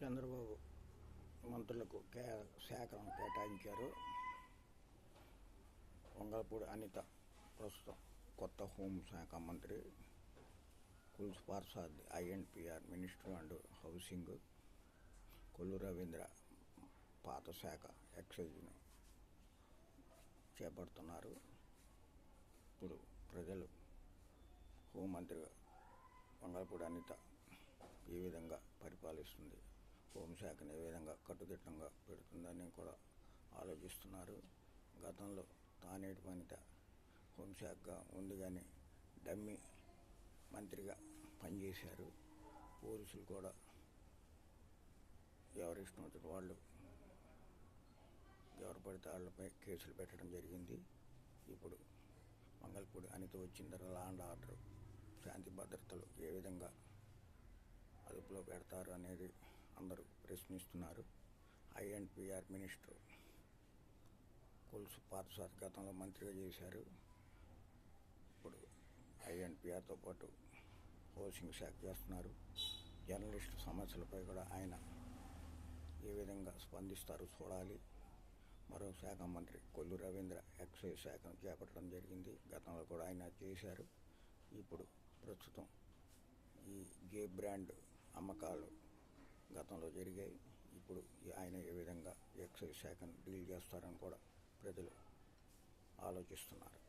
చంద్రబాబు మంత్రులకు కే శాఖలను కేటాయించారు. వంగలపూడి అనిత ప్రస్తుతం కొత్త హోంశాఖ మంత్రి కుల్స్ పార్సాద్ INPR minister and housing Kollu Ravindra పాత శాఖ ఎక్సైజ్ను చేపడుతున్నారు. ఇప్పుడు ప్రజలు హోంమంత్రిగా వంగలపూడి అనిత ఈ విధంగా పరిపాలిస్తుంది. హోంశాఖను ఏ విధంగా కట్టుదిట్టంగా పెడుతుందని కూడా ఆలోచిస్తున్నారు. గతంలో తానేటి వనిత హోంశాఖగా ఉంది కానీ డమ్మి మంత్రిగా పనిచేశారు. పోలీసులు కూడా ఎవరిష్టం వచ్చిన వాళ్ళు ఎవరు పడితే వాళ్ళపై కేసులు పెట్టడం జరిగింది. ఇప్పుడు మంగళపూడి అనిత వచ్చిన తర్వాత లా అండ్ ఆర్డర్ శాంతి భద్రతలు ఏ విధంగా అదుపులో పెడతారు అనేది అందరూ ప్రశ్నిస్తున్నారు. ఐఎన్పిఆర్ మినిస్టర్ కొలుసు పార్సాద్ గతంలో మంత్రిగా చేశారు. ఇప్పుడు ఐఎన్పిఆర్తో పాటు హౌసింగ్ శాఖ చేస్తున్నారు. జర్నలిస్ట్ సమస్యలపై కూడా ఆయన ఏ విధంగా స్పందిస్తారో చూడాలి. మరో శాఖ మంత్రి కొల్లు రవీంద్ర ఎక్సైజ్ శాఖను చేపట్టడం జరిగింది. గతంలో కూడా ఆయన చేశారు. ఇప్పుడు ప్రస్తుతం ఈ గే బ్రాండ్ అమ్మకాలు గతంలో జరిగాయి. ఇప్పుడు ఆయన ఏ విధంగా ఎక్సైజ్ శాఖను డీల్ చేస్తారని కూడా ప్రజలు ఆలోచిస్తున్నారు.